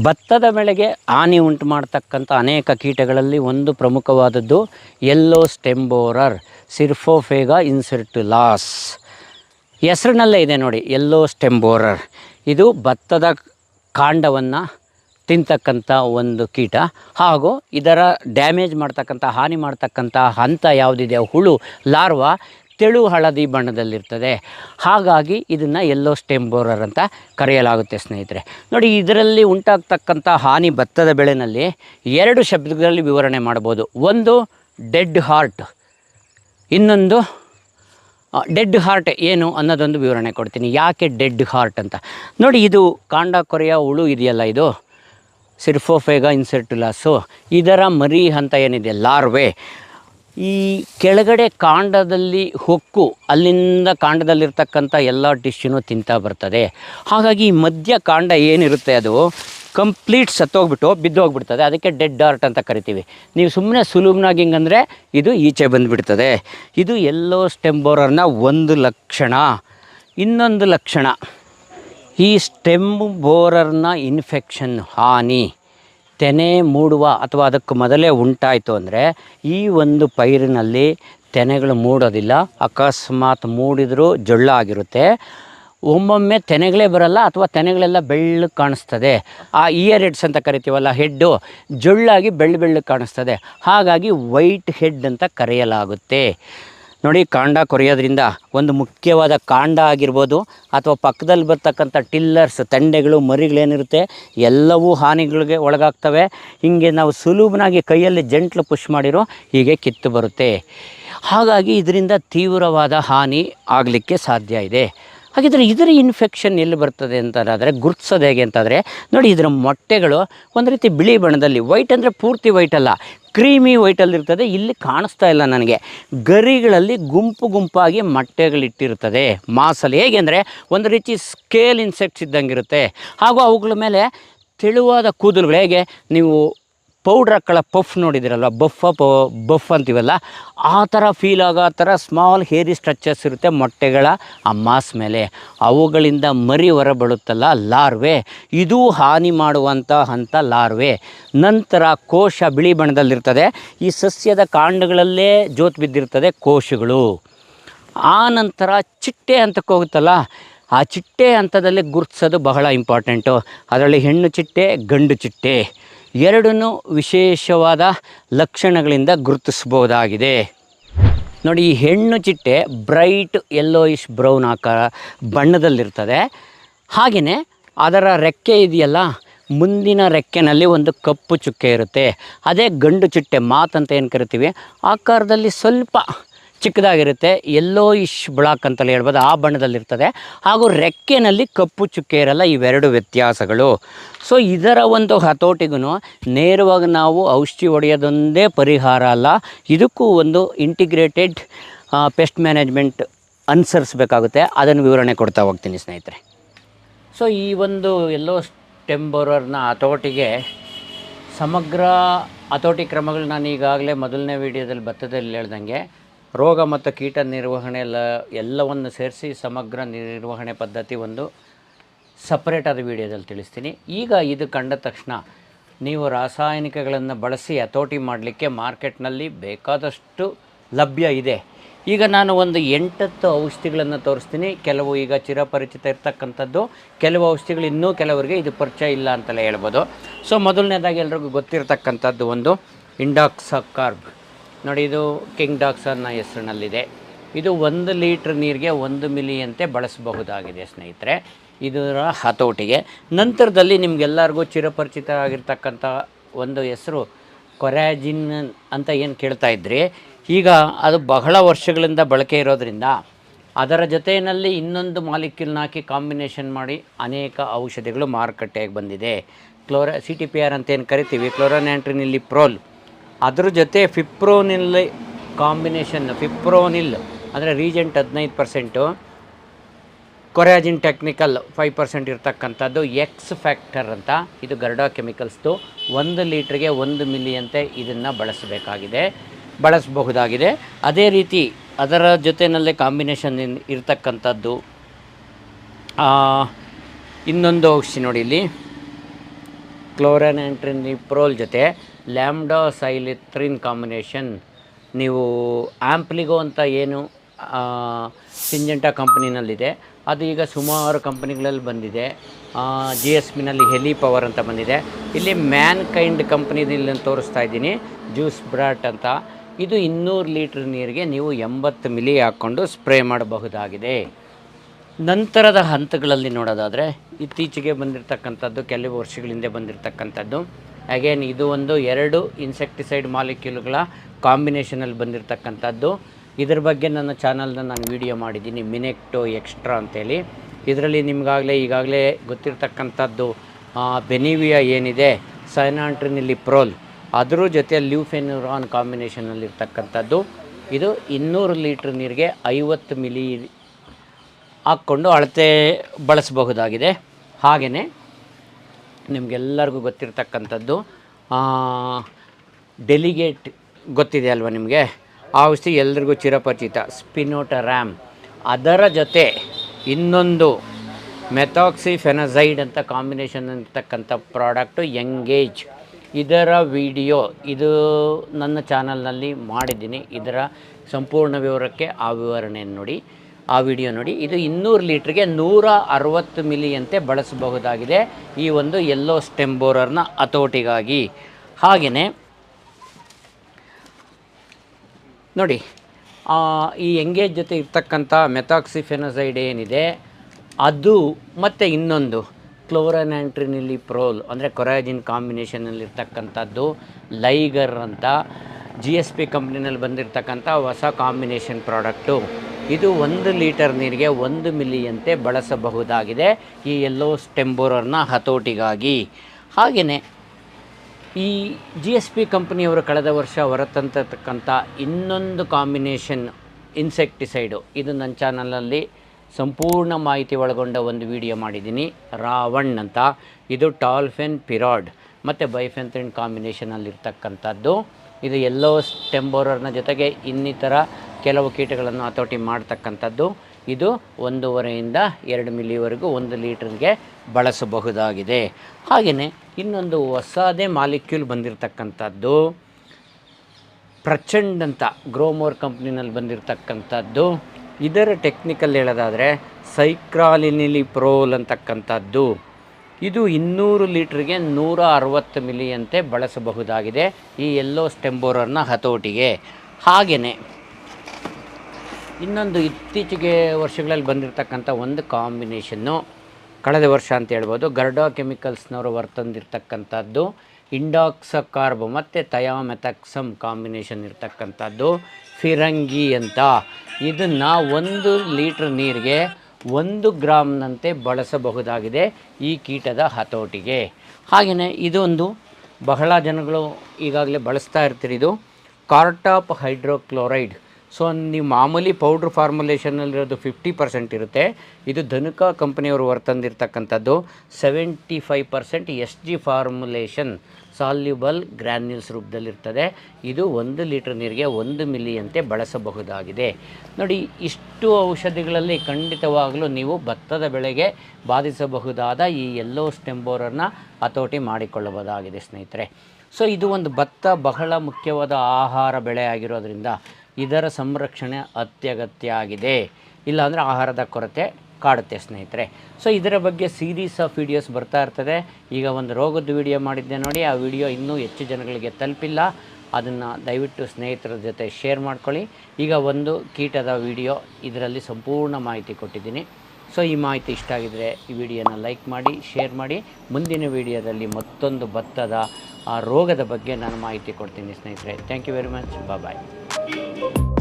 ಭತ್ತದ ಬೆಳೆಗೆ ಹಾನಿ ಉಂಟು ಮಾಡ್ತಕ್ಕಂಥ ಅನೇಕ ಕೀಟಗಳಲ್ಲಿ ಒಂದು ಪ್ರಮುಖವಾದದ್ದು ಎಲ್ಲೋ ಸ್ಟೆಂಬೋರರ್ ಸಿರ್ಫೋಫೇಗಾ ಇನ್ಸೆರ್ಟುಲಾಸ್. ಹೆಸರಿನಲ್ಲೇ ಇದೆ ನೋಡಿ ಎಲ್ಲೋ ಸ್ಟೆಂಬೋರರ್ ಇದು ಭತ್ತದ ಕಾಂಡವನ್ನು ತಿಂತಕ್ಕಂಥ ಒಂದು ಕೀಟ. ಹಾಗೂ ಇದರ ಡ್ಯಾಮೇಜ್ ಮಾಡ್ತಕ್ಕಂಥ, ಹಾನಿ ಮಾಡ್ತಕ್ಕಂಥ ಹಂತ ಯಾವುದಿದೆ? ಹುಳು, ಲಾರ್ವಾ ತೆಳು ಹಳದಿ ಬಣ್ಣದಲ್ಲಿರ್ತದೆ. ಹಾಗಾಗಿ ಇದನ್ನು ಎಲ್ಲೋ ಸ್ಟೆಮ್ ಬೋರರ್ ಅಂತ ಕರೆಯಲಾಗುತ್ತೆ ಸ್ನೇಹಿತರೆ. ನೋಡಿ, ಇದರಲ್ಲಿ ಉಂಟಾಗ್ತಕ್ಕಂಥ ಹಾನಿ ಭತ್ತದ ಬೆಳೆನಲ್ಲಿ ಎರಡು ಶಬ್ದಗಳಲ್ಲಿ ವಿವರಣೆ ಮಾಡ್ಬೋದು ಒಂದು ಡೆಡ್ ಹಾರ್ಟ್ ಇನ್ನೊಂದು ಡೆಡ್ ಹಾರ್ಟ್ ಏನು ಅನ್ನೋದೊಂದು ವಿವರಣೆ ಕೊಡ್ತೀನಿ. ಯಾಕೆ ಡೆಡ್ ಹಾರ್ಟ್ ಅಂತ? ನೋಡಿ, ಇದು ಕಾಂಡ, ಕೊರೆಯ ಹುಳು ಇದೆಯಲ್ಲ ಇದು? ಸಿರ್ಫೋಫೇಗ ಇನ್ಸೆರ್ಟುಲಾಸು ಇದರ ಮರಿ ಹಂತ ಏನಿದೆ? ಲಾರ್ವೆ ಈ ಕೆಳಗಡೆ ಕಾಂಡದಲ್ಲಿ ಹೊಕ್ಕು, ಅಲ್ಲಿಂದ ಕಾಂಡದಲ್ಲಿರ್ತಕ್ಕಂಥ ಎಲ್ಲ ಟಿಶ್ಯೂನು ತಿಂತಾ ಬರ್ತದೆ. ಹಾಗಾಗಿ ಮಧ್ಯ ಕಾಂಡ ಏನಿರುತ್ತೆ ಅದು ಕಂಪ್ಲೀಟ್ ಸತ್ತೋಗ್ಬಿಟ್ಟು ಬಿದ್ದೋಗ್ಬಿಡ್ತದೆ. ಅದಕ್ಕೆ ಡೆಡ್ ಆರ್ಟ್ ಅಂತ ಕರಿತೀವಿ. ನೀವು ಸುಮ್ಮನೆ ಸುಲಭನಾಗಿ ಹಿಂಗಂದರೆ ಇದು ಈಚೆ ಬಂದುಬಿಡ್ತದೆ. ಇದು ಎಲ್ಲೋ ಸ್ಟೆಂಬೋರರ್ನ ಒಂದು ಲಕ್ಷಣ. ಇನ್ನೊಂದು ಲಕ್ಷಣ. ಈ ಸ್ಟೆಮ್ ಬೋರರ್ನ ಇನ್ಫೆಕ್ಷನ್ ಹಾನಿ. ತೆನೆ ಮೂಡುವ ಅಥವಾ ಅದಕ್ಕೆ ಮೊದಲೇ ಉಂಟಾಯಿತು ಅಂದರೆ ಈ ಒಂದು ಪೈರಿನಲ್ಲಿ ತೆನೆಗಳು ಮೂಡೋದಿಲ್ಲ. ಅಕಸ್ಮಾತ್ ಮೂಡಿದರೂ ಜೊಳ್ಳ ಆಗಿರುತ್ತೆ. ಒಮ್ಮೊಮ್ಮೆ ತೆನೆಗಳೇ ಬರಲ್ಲ ಅಥವಾ ತೆನೆಗಳೆಲ್ಲ ಬೆಳ್ಳಗೆ ಕಾಣಿಸ್ತದೆ. ಆ ಇಯರ್ ಹೆಡ್ಸ್ ಅಂತ ಕರಿತೀವಲ್ಲ ಹೆಡ್ಡು, ಜೊಳ್ಳಾಗಿ ಬೆಳ್ಳು ಬೆಳ್ಳಗೆ ಕಾಣಿಸ್ತದೆ. ಹಾಗಾಗಿ ವೈಟ್ ಹೆಡ್ ಅಂತ ಕರೆಯಲಾಗುತ್ತೆ. ನೋಡಿ, ಕಾಂಡ ಕೊರೆಯೋದ್ರಿಂದ ಒಂದು ಮುಖ್ಯವಾದ ಕಾಂಡ ಆಗಿರ್ಬೋದು ಅಥವಾ ಪಕ್ಕದಲ್ಲಿ ಬರ್ತಕ್ಕಂಥ ಟಿಲ್ಲರ್ಸ್, ತಂಡೆಗಳು, ಮರಿಗಳೇನಿರುತ್ತೆ, ಎಲ್ಲವೂ ಹಾನಿಗಳಿಗೆ ಒಳಗಾಗ್ತವೆ. ಹೀಗೆ ನಾವು ಸುಲಭನಾಗಿ ಕೈಯಲ್ಲಿ ಜಂಟ್ಲು ಪುಷ್ ಮಾಡಿರೋ ಹೀಗೆ ಕಿತ್ತು ಬರುತ್ತೆ. ಹಾಗಾಗಿ ಇದರಿಂದ ತೀವ್ರವಾದ ಹಾನಿ ಆಗಲಿಕ್ಕೆ ಸಾಧ್ಯ ಇದೆ. ಹಾಗಿದ್ರೆ ಇದರ ಇನ್ಫೆಕ್ಷನ್ ಎಲ್ಲಿ ಬರ್ತದೆ ಅಂತಂದರೆ ಗುರುತಿಸೋದು ಹೇಗೆ ಅಂತಂದರೆ ನೋಡಿ ಇದರ ಮೊಟ್ಟೆಗಳು ಒಂದು ರೀತಿ ಬಿಳಿ ಬಣ್ಣದಲ್ಲಿ ವೈಟ್ ಅಂದರೆ ಪೂರ್ತಿ ವೈಟ್ ಅಲ್ಲ ಕ್ರೀಮಿ ವೈಟಲ್ಲಿರ್ತದೆ ಇಲ್ಲಿ ಕಾಣಿಸ್ತಾ ಇಲ್ಲ ನನಗೆ. ಗರಿಗಳಲ್ಲಿ ಗುಂಪು ಗುಂಪಾಗಿ ಮೊಟ್ಟೆಗಳಿಟ್ಟಿರ್ತದೆ ಮಾಸಲ್ಲಿ ಹೇಗೆ ಅಂದರೆ ಒಂದು ರೀತಿ ಸ್ಕೇಲ್ ಇನ್ಸೆಕ್ಟ್ಸ್ ಇದ್ದಂಗೆ ಇರುತ್ತೆ. ಹಾಗೂ ಅವುಗಳ ಮೇಲೆ ತೆಳುವಾದ ಕೂದಲುಗಳು ಹೇಗೆ? ನೀವು ಪೌಡ್ರ್ ಪಫ್ ನೋಡಿದಿರಲ್ವ ಬಫ್ ಬಫ್ ಅಂತೀವಲ್ಲ? ಆ ಥರ ಫೀಲ್ ಆಗೋ ಥರ ಸ್ಮಾಲ್ ಹೇರಿ ಸ್ಟ್ರಕ್ಚರ್ಸ್ ಇರುತ್ತೆ ಮೊಟ್ಟೆಗಳ ಆ ಮಾಸ್ ಮೇಲೆ. ಅವುಗಳಿಂದ ಮರಿ ಹೊರಬರುತ್ತಲ್ಲ ಲಾರ್ವೆ. ಇದು ಹಾನಿ ಮಾಡುವಂಥ ಹಂತ ಲಾರ್ವೆ. ನಂತರ ಕೋಶ ಬಿಳಿ ಬಣ್ಣದಲ್ಲಿರ್ತದೆ. ಈ ಸಸ್ಯದ ಕಾಂಡಗಳಲ್ಲೇ ಜೋತು ಬಿದ್ದಿರ್ತದೆ ಕೋಶಗಳು. ಆ ನಂತರ ಚಿಟ್ಟೆ ಹಂತಕ್ಕೆ ಹೋಗುತ್ತಲ್ಲ, ಆ ಚಿಟ್ಟೆ ಹಂತದಲ್ಲಿ ಗುರುತಿಸೋದು ಬಹಳ ಇಂಪಾರ್ಟೆಂಟು ಅದರಲ್ಲಿ ಹೆಣ್ಣು ಚಿಟ್ಟೆ, ಗಂಡು ಚಿಟ್ಟೆ. ಎರಡನ್ನೂ ವಿಶೇಷವಾದ ಲಕ್ಷಣಗಳಿಂದ ಗುರುತಿಸ್ಬೋದಾಗಿದೆ ನೋಡಿ, ಈ ಹೆಣ್ಣು ಚಿಟ್ಟೆ ಬ್ರೈಟ್ ಯೆಲ್ಲೋಯಿಶ್ ಬ್ರೌನ್ ಆಕಾರ ಬಣ್ಣದಲ್ಲಿರ್ತದೆ. ಹಾಗೆಯೇ ಅದರ ರೆಕ್ಕೆ ಇದೆಯಲ್ಲ, ಮುಂದಿನ ರೆಕ್ಕೆನಲ್ಲಿ ಒಂದು ಕಪ್ಪು ಚುಕ್ಕೆ ಇರುತ್ತೆ. ಅದೇ ಗಂಡು ಚಿಟ್ಟೆ ಮಾತಂತ ಏನು ಕರಿತೀವಿ? ಆಕಾರದಲ್ಲಿ ಸ್ವಲ್ಪ ಚಿಕ್ಕದಾಗಿರುತ್ತೆ. ಎಲ್ಲೋ ಇಶ್ ಬ್ಲಾಕ್ ಅಂತಲೇ ಹೇಳ್ಬೋದು. ಆ ಬಣ್ಣದಲ್ಲಿರ್ತದೆ. ಹಾಗೂ ರೆಕ್ಕೆನಲ್ಲಿ ಕಪ್ಪು ಚುಕ್ಕೆ ಇರಲ್ಲ, ಇವೆರಡು ವ್ಯತ್ಯಾಸಗಳು. ಸೊ ಇದರ ಒಂದು ಹತೋಟಿಗೂ ನೇರವಾಗಿ ನಾವು ಔಷಧಿ ಹೊಡೆಯೋದೊಂದೇ ಪರಿಹಾರ ಅಲ್ಲ, ಇದಕ್ಕೂ ಒಂದು ಇಂಟಿಗ್ರೇಟೆಡ್ ಪೆಸ್ಟ್ ಮ್ಯಾನೇಜ್ಮೆಂಟ್ ಅನುಸರಿಸಬೇಕಾಗುತ್ತೆ. ಅದನ್ನು ವಿವರಣೆ ಕೊಡ್ತಾ ಹೋಗ್ತೀನಿ ಸ್ನೇಹಿತರೆ. ಸೊ ಈ ಒಂದು ಎಲ್ಲೋ ಸ್ಟೆಂಬೋರರ್ನ ಹತೋಟಿಗೆ ಸಮಗ್ರ ಹತೋಟಿ ಕ್ರಮಗಳು ನಾನು ಈಗಾಗಲೇ ಮೊದಲನೇ ವೀಡಿಯೋದಲ್ಲಿ ಭತ್ತದಲ್ಲಿ ಹೇಳ್ದಂಗೆ ರೋಗ ಮತ್ತು ಕೀಟ ನಿರ್ವಹಣೆ ಎಲ್ಲ ಎಲ್ಲವನ್ನು ಸೇರಿಸಿ ಸಮಗ್ರ ನಿರ್ವಹಣೆ ಪದ್ಧತಿ ಒಂದು ಸಪ್ರೇಟಾದ ವೀಡಿಯೋದಲ್ಲಿ ತಿಳಿಸ್ತೀನಿ. ಈಗ ಇದು ಕಂಡ ತಕ್ಷಣ ನೀವು ರಾಸಾಯನಿಕಗಳನ್ನು ಬಳಸಿ ಹತೋಟಿ ಮಾಡಲಿಕ್ಕೆ ಮಾರ್ಕೆಟ್ನಲ್ಲಿ ಬೇಕಾದಷ್ಟು ಲಭ್ಯ ಇದೆ. ಈಗ ನಾನು ಒಂದು ಎಂಟತ್ತು ಔಷಧಿಗಳನ್ನು ತೋರಿಸ್ತೀನಿ. ಕೆಲವು ಈಗ ಚಿರಪರಿಚಿತ ಇರ್ತಕ್ಕಂಥದ್ದು, ಕೆಲವು ಔಷಧಿಗಳು ಇನ್ನೂ ಕೆಲವರಿಗೆ ಇದು ಪರಿಚಯ ಇಲ್ಲ ಅಂತಲೇ ಹೇಳ್ಬೋದು. ಸೊ ಮೊದಲನೇದಾಗಿ ಎಲ್ರಿಗೂ ಗೊತ್ತಿರತಕ್ಕಂಥದ್ದು ಒಂದು ಇಂಡಾಕ್ಸಕಾರ್ಬ್. ನೋಡಿ, ಇದು ಕಿಂಗ್ ಡಾಕ್ಸ್ ಅನ್ನೋ ಹೆಸರಿನಲ್ಲಿದೆ. ಇದು ಒಂದು ಲೀಟ್ರ್ ನೀರಿಗೆ ಒಂದು ಮಿಲಿಯಂತೆ ಬಳಸಬಹುದಾಗಿದೆ, ಸ್ನೇಹಿತರೆ. ಇದರ ಹತೋಟಿಗೆ. ನಂತರದಲ್ಲಿ ನಿಮಗೆಲ್ಲರಿಗೂ ಚಿರಪರಿಚಿತ ಆಗಿರ್ತಕ್ಕಂಥ ಒಂದು ಹೆಸರು ಕೊರ್ಯಾಜಿನ್ ಅಂತ ಏನು ಕೇಳ್ತಾ ಇದ್ರಿ? ಈಗ ಅದು ಬಹಳ ವರ್ಷಗಳಿಂದ ಬಳಕೆ ಇರೋದರಿಂದ ಅದರ ಜೊತೆಯಲ್ಲಿ ಇನ್ನೊಂದು ಮಾಲಿಕ್ಯೂಲ್ನ ಹಾಕಿ ಕಾಂಬಿನೇಷನ್ ಮಾಡಿ ಅನೇಕ ಔಷಧಿಗಳು ಮಾರುಕಟ್ಟೆಗೆ ಬಂದಿದೆ. ಕ್ಲೋರ, ಸಿ ಟಿ ಪಿ ಆರ್ ಅಂತ ಏನು ಕರಿತೀವಿ? ಕ್ಲೋರೋನ್ಯಾಂಟ್ರಿನಿಲ್ಲಿ ಪ್ರೋಲ್ ಅದ್ರ ಜೊತೆ ಫಿಪ್ರೋನಿಲ್ ಕಾಂಬಿನೇಷನ್, ಫಿಪ್ರೋನಿಲ್ ಅಂದರೆ ರೀಜೆಂಟ್ ಹದಿನೈದು percent Coragen technical five percent ಇರ್ತಕ್ಕಂಥದ್ದು ಎಕ್ಸ್ ಫ್ಯಾಕ್ಟರ್ ಅಂತ. ಇದು ಗರ್ಡಾ ಕೆಮಿಕಲ್ಸ್ದು. ಒಂದು ಲೀಟ್ರಿಗೆ ಒಂದು ಮಿಲಿಯಂತೆ ಇದನ್ನು ಬಳಸಬೇಕಾಗಿದೆ, ಬಳಸಬಹುದಾಗಿದೆ. ಅದೇ ರೀತಿ ಅದರ ಜೊತೆಯಲ್ಲೇ ಕಾಂಬಿನೇಷನ್ ಇರ್ತಕ್ಕಂಥದ್ದು ಇನ್ನೊಂದು ಔಷಧಿ ನೋಡಿ ಇಲ್ಲಿ. ಕ್ಲೋರನ್ ಆ್ಯಂಟ್ರಿನ್ ನಿಪ್ರೋಲ್ ಜೊತೆ. Lambda cyhalothrin combination. ನೀವು ಆ್ಯಂಪ್ಲಿಗೋ ಅಂತ ಏನು ಸಿಂಜೆಂಟಾ ಕಂಪ್ನಿನಲ್ಲಿದೆ. ಅದು ಈಗ ಸುಮಾರು ಕಂಪ್ನಿಗಳಲ್ಲಿ ಬಂದಿದೆ. ಜಿ ಎಸ್ ಪಿನಲ್ಲಿ ಹೆಲಿ ಪವರ್ ಅಂತ ಬಂದಿದೆ. ಇಲ್ಲಿ ಮ್ಯಾನ್ ಕೈಂಡ್ ಕಂಪ್ನಿದಲ್ಲಿ ತೋರಿಸ್ತಾ ಇದ್ದೀನಿ, ಜ್ಯೂಸ್ ಬ್ರಾಟ್ ಅಂತ. ಇದು ಇನ್ನೂರು ಲೀಟ್ರ್ ನೀರಿಗೆ ನೀವು ಎಂಬತ್ತು ಮಿಲಿ ಹಾಕ್ಕೊಂಡು ಸ್ಪ್ರೇ ಮಾಡಬಹುದಾಗಿದೆ. ನಂತರದ ಹಂತಗಳಲ್ಲಿ ನೋಡೋದಾದರೆ, ಇತ್ತೀಚೆಗೆ ಬಂದಿರತಕ್ಕಂಥದ್ದು, ಕೆಲವು ವರ್ಷಗಳಿಂದ ಬಂದಿರತಕ್ಕಂಥದ್ದು. ಅಗೇನ್ ಇದು ಒಂದು ಎರಡು ಇನ್ಸೆಕ್ಟಿಸೈಡ್ ಮಾಲಿಕ್ಯೂಲ್ಗಳ ಕಾಂಬಿನೇಷನಲ್ಲಿ ಬಂದಿರತಕ್ಕಂಥದ್ದು. ಇದ್ರ ಬಗ್ಗೆ ನನ್ನ ಚಾನಲ್ನ ನಾನು ವಿಡಿಯೋ ಮಾಡಿದ್ದೀನಿ ಮಿನೆಕ್ಟೋ ಎಕ್ಸ್ಟ್ರಾ ಅಂತೇಳಿ. ಇದರಲ್ಲಿ ನಿಮಗಾಗಲೇ ಈಗಾಗಲೇ ಗೊತ್ತಿರತಕ್ಕಂಥದ್ದು ಬೆನಿವಿಯಾ ಏನಿದೆ ಸೈನಾಂಟ್ರಿನಿಲಿ ಪ್ರೋಲ್ ಅದ್ರ ಜೊತೆ ಲ್ಯೂಫೆನ್ಯೂರಾನ್ ಕಾಂಬಿನೇಷನಲ್ಲಿರ್ತಕ್ಕಂಥದ್ದು ಇದು ಇನ್ನೂರು ಲೀಟ್ರ್ ನೀರಿಗೆ ಐವತ್ತು ಮಿಲಿ ಹಾಕ್ಕೊಂಡು ಅಳತೆ ಬಳಸಬಹುದಾಗಿದೆ. ಹಾಗೆಯೇ ನಿಮಗೆಲ್ಲರಿಗೂ ಗೊತ್ತಿರತಕ್ಕಂಥದ್ದು. ಡೆಲಿಗೇಟ್ ಗೊತ್ತಿದೆ ಅಲ್ವಾ ನಿಮಗೆ? ಆ ಔಷಧಿ ಎಲ್ರಿಗೂ ಚಿರಪರಿಚಿತ ಸ್ಪಿನೋಟ ರ್ಯಾಮ್ ಅದರ ಜೊತೆ ಇನ್ನೊಂದು ಮೆಥಾಕ್ಸಿಫೆನಸೈಡ್ ಅಂತ ಕಾಂಬಿನೇಷನ್ ಅಂತಕ್ಕಂಥ ಪ್ರಾಡಕ್ಟು ಎಂಗೇಜ್ ಇದರ ವಿಡಿಯೋ ಇದು ನನ್ನ ಚಾನಲ್ನಲ್ಲಿ ಮಾಡಿದ್ದೀನಿ. ಇದರ ಸಂಪೂರ್ಣ ವಿವರಕ್ಕೆ ಆ ವಿವರಣೆಯನ್ನು ನೋಡಿ. ಆ ವಿಡಿಯೋ ನೋಡಿ. ಇದು ಇನ್ನೂರು ಲೀಟ್ರಿಗೆ ನೂರ ಅರವತ್ತು ಮಿಲಿಯಂತೆ ಬಳಸಬಹುದಾಗಿದೆ ಈ ಒಂದು ಎಲ್ಲೋ ಸ್ಟೆಂಬೋರರ್ನ ಹತೋಟಿಗಾಗಿ. ಹಾಗೆಯೇ ನೋಡಿ ಈ ಎಂಗೇಜ್ ಜೊತೆ ಇರ್ತಕ್ಕಂಥ ಮೆಥಾಕ್ಸಿಫೆನೊಸೈಡ್ ಏನಿದೆ, ಅದು ಮತ್ತು ಇನ್ನೊಂದು ಕ್ಲೋರನ್ಯಾಂಟ್ರಿನಿಲಿ ಪ್ರೋಲ್ ಅಂದರೆ ಕೊರಾಜಿನ್ ಕಾಂಬಿನೇಷನಲ್ಲಿರ್ತಕ್ಕಂಥದ್ದು ಲೈಗರ್ ಅಂತ. ಜಿ ಎಸ್ ಪಿ ಕಂಪ್ನಿನಲ್ಲಿ ಬಂದಿರತಕ್ಕಂಥ ಹೊಸ ಕಾಂಬಿನೇಷನ್ ಪ್ರಾಡಕ್ಟು ಇದು ಒಂದು ಲೀಟರ್ ನೀರಿಗೆ ಒಂದು ಮಿಲಿಯಂತೆ ಬಳಸಬಹುದಾಗಿದೆ. ಈ ಎಲ್ಲೋ ಸ್ಟೆಂಬೋರರ್ನ ಹತೋಟಿಗಾಗಿ. ಹಾಗೆಯೇ ಈ ಜಿ ಎಸ್ ಪಿ ಕಂಪ್ನಿಯವರು ಕಳೆದ ವರ್ಷ ಹೊರತಂತಕ್ಕಂಥ ಇನ್ನೊಂದು ಕಾಂಬಿನೇಷನ್ ಇನ್ಸೆಕ್ಟಿಸೈಡು ಇದು ನನ್ನ ಚಾನಲಲ್ಲಿ ಸಂಪೂರ್ಣ ಮಾಹಿತಿ ಒಳಗೊಂಡ ಒಂದು ವಿಡಿಯೋ ಮಾಡಿದ್ದೀನಿ. ರಾವಣ್ ಅಂತ. ಇದು ಟಾಲ್ಫೆನ್ ಪಿರಾಡ್ ಮತ್ತು ಬೈಫೆಂಥ್ರಿನ್ ಕಾಂಬಿನೇಷನಲ್ಲಿರ್ತಕ್ಕಂಥದ್ದು ಇದು ಎಲ್ಲೋ ಸ್ಟೆಂಬೋರರ್ನ ಜೊತೆಗೆ ಇನ್ನಿತರ ಕೆಲವು ಕೀಟಗಳನ್ನು ಹತೋಟಿ ಮಾಡ್ತಕ್ಕಂಥದ್ದು. ಇದು ಒಂದೂವರೆಯಿಂದ ಎರಡು ಮಿಲಿವರೆಗೂ ಒಂದು ಲೀಟ್ರಿಗೆ ಬಳಸಬಹುದಾಗಿದೆ. ಹಾಗೆಯೇ ಇನ್ನೊಂದು ಹೊಸದೇ ಮಾಲಿಕ್ಯೂಲ್ ಬಂದಿರತಕ್ಕಂಥದ್ದು. ಪ್ರಚಂಡ್ ಅಂತ ಗ್ರೋಮೋರ್ ಕಂಪ್ನಿನಲ್ಲಿ ಬಂದಿರತಕ್ಕಂಥದ್ದು. ಇದರ ಟೆಕ್ನಿಕಲ್ ಹೇಳೋದಾದರೆ ಸೈಕ್ರಾಲಿನಿಲಿ ಪ್ರೋಲ್ ಅಂತಕ್ಕಂಥದ್ದು. ಇದು ಇನ್ನೂರು ಲೀಟ್ರಿಗೆ ನೂರ ಅರವತ್ತು ಮಿಲಿಯಂತೆ ಬಳಸಬಹುದಾಗಿದೆ ಈ ಎಲ್ಲೋ ಸ್ಟೆಂಬೋರರ್ನ ಹತೋಟಿಗೆ. ಹಾಗೆಯೇ ಇನ್ನೊಂದು ಇತ್ತೀಚೆಗೆ ವರ್ಷಗಳಲ್ಲಿ ಬಂದಿರತಕ್ಕಂಥ ಒಂದು ಕಾಂಬಿನೇಷನ್ನು ಕಳೆದ ವರ್ಷ ಅಂತ ಹೇಳ್ಬೋದು, ಗರ್ಡೋ ಕೆಮಿಕಲ್ಸ್ನವರು ಹೊರತಂದಿರ್ತಕ್ಕಂಥದ್ದು ಇಂಡಾಕ್ಸಕಾರ್ಬ್ ಮತ್ತು ತಯಾಮೆಥಕ್ಸಮ್ ಕಾಂಬಿನೇಷನ್ ಇರ್ತಕ್ಕಂಥದ್ದು, ಫಿರಂಗಿ ಅಂತ. ಇದನ್ನು ಒಂದು ಲೀಟ್ರ್ ನೀರಿಗೆ ಒಂದು ಗ್ರಾಮ್ನಂತೆ ಬಳಸಬಹುದಾಗಿದೆ ಈ ಕೀಟದ ಹತೋಟಿಗೆ. ಹಾಗೆಯೇ ಇದೊಂದು ಬಹಳ ಜನಗಳು ಈಗಾಗಲೇ ಬಳಸ್ತಾ ಇರ್ತೀರಿ ಇದು. ಕಾರ್ಟಾಪ್ ಹೈಡ್ರೋಕ್ಲೋರೈಡ್. ಸೊ ನೀವು ಮಾಮೂಲಿ ಪೌಡ್ರ್ ಫಾರ್ಮುಲೇಷನಲ್ಲಿರೋದು ಫಿಫ್ಟಿ ಪರ್ಸೆಂಟ್ ಇರುತ್ತೆ. ಇದು ಧನುಕ ಕಂಪ್ನಿಯವರು ಹೊರತಂದಿರ್ತಕ್ಕಂಥದ್ದು seventy five percent S G formulation soluble granules ರೂಪದಲ್ಲಿರ್ತದೆ. ಇದು ಒಂದು ಲೀಟ್ರ್ ನೀರಿಗೆ ಒಂದು ಮಿಲಿಯಂತೆ ಬಳಸಬಹುದಾಗಿದೆ. ನೋಡಿ, ಇಷ್ಟು ಔಷಧಿಗಳಲ್ಲಿ ಖಂಡಿತವಾಗಲೂ ನೀವು ಭತ್ತದ ಬೆಳೆಗೆ ಬಾಧಿಸಬಹುದಾದ ಈ ಎಲ್ಲೋ ಸ್ಟೆಂಬೋರನ್ನು ಹತೋಟಿ ಮಾಡಿಕೊಳ್ಳಬಹುದಾಗಿದೆ ಸ್ನೇಹಿತರೆ. ಸೊ ಇದು ಒಂದು ಭತ್ತ ಬಹಳ ಮುಖ್ಯವಾದ ಆಹಾರ ಬೆಳೆ ಆಗಿರೋದ್ರಿಂದ ಇದರ ಸಂರಕ್ಷಣೆ ಅತ್ಯಗತ್ಯ ಆಗಿದೆ. ಇಲ್ಲಾಂದರೆ ಆಹಾರದ ಕೊರತೆ ಕಾಡುತ್ತೆ ಸ್ನೇಹಿತರೆ. ಸೊ ಇದರ ಬಗ್ಗೆ ಸೀರೀಸ್ ಆಫ್ ವಿಡಿಯೋಸ್ ಬರ್ತಾ ಇರ್ತದೆ. ಈಗ ಒಂದು ರೋಗದ ವಿಡಿಯೋ ಮಾಡಿದ್ದೆ ನೋಡಿ. ಆ ವಿಡಿಯೋ ಇನ್ನೂ ಹೆಚ್ಚು ಜನಗಳಿಗೆ ತಲುಪಿಲ್ಲ. ಅದನ್ನು ದಯವಿಟ್ಟು ಸ್ನೇಹಿತರ ಜೊತೆ ಶೇರ್ ಮಾಡ್ಕೊಳ್ಳಿ. ಈಗ ಒಂದು ಕೀಟದ ವಿಡಿಯೋ ಇದರಲ್ಲಿ ಸಂಪೂರ್ಣ ಮಾಹಿತಿ ಕೊಟ್ಟಿದ್ದೀನಿ. ಸೊ ಈ ಮಾಹಿತಿ ಇಷ್ಟ ಆಗಿದರೆ ಈ ವಿಡಿಯೋನ ಲೈಕ್ ಮಾಡಿ ಶೇರ್ ಮಾಡಿ. ಮುಂದಿನ ವಿಡಿಯೋದಲ್ಲಿ ಮತ್ತೊಂದು ಭತ್ತದ, ಆ, ರೋಗದ ಬಗ್ಗೆ ನಾನು ಮಾಹಿತಿ ಕೊಡ್ತೀನಿ ಸ್ನೇಹಿತರೆ. Thank you very much bye Thank you.